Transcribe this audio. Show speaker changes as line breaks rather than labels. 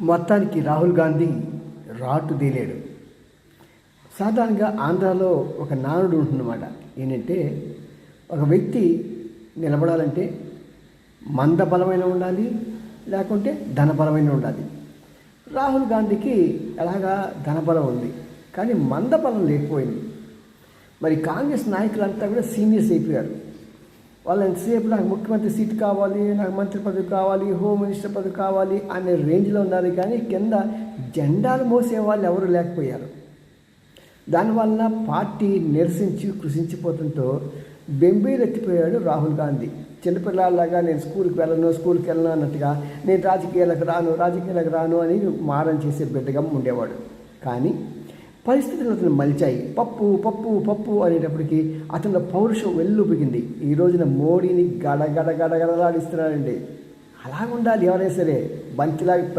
మొత్తానికి రాహుల్ గాంధీ రాటు తేలాడు. సాధారణంగా ఆంధ్రాలో ఒక నానుడు ఉంటుందన్నమాట. ఏంటంటే ఒక వ్యక్తి నిలబడాలంటే మందబలమైన ఉండాలి లేకుంటే ధనబలమైన ఉండాలి. రాహుల్ గాంధీకి ఎలాగా ధనబలం ఉంది కానీ మందబలం లేకపోయింది. మరి కాంగ్రెస్ నాయకులంతా కూడా సీనియర్స్ అయిపోయారు. వాళ్ళు ఎంతసేపు నాకు ముఖ్యమంత్రి సీట్ కావాలి నాకు మంత్రి పదవి కావాలి హోమ్ మినిస్టర్ పదవి కావాలి అనే రేంజ్లో ఉన్నారు కానీ కింద జెండాలు మోసే వాళ్ళు ఎవరు లేకపోయారు. దానివల్ల పార్టీ నిరసించి కృషించిపోతుంటో బెంబేలు రాహుల్ గాంధీ. చిన్నపిల్లలాగా నేను స్కూల్కి వెళ్ళను స్కూల్కి వెళ్ళను అన్నట్టుగా నేను రాజకీయాలకు రాను రాజకీయాలకు రాను అని మారం చేసే బిడ్డగా ఉండేవాడు. కానీ పరిస్థితులు అతను మలిచాయి. పప్పు పప్పు పప్పు అనేటప్పటికి అతని పౌరుషం వెల్లుపిగింది ఈ రోజున మోడీని గడగడ గడగడలాడిస్తున్నాడండి. అలా ఉండాలి ఎవరైనా సరే. బంతిలాగా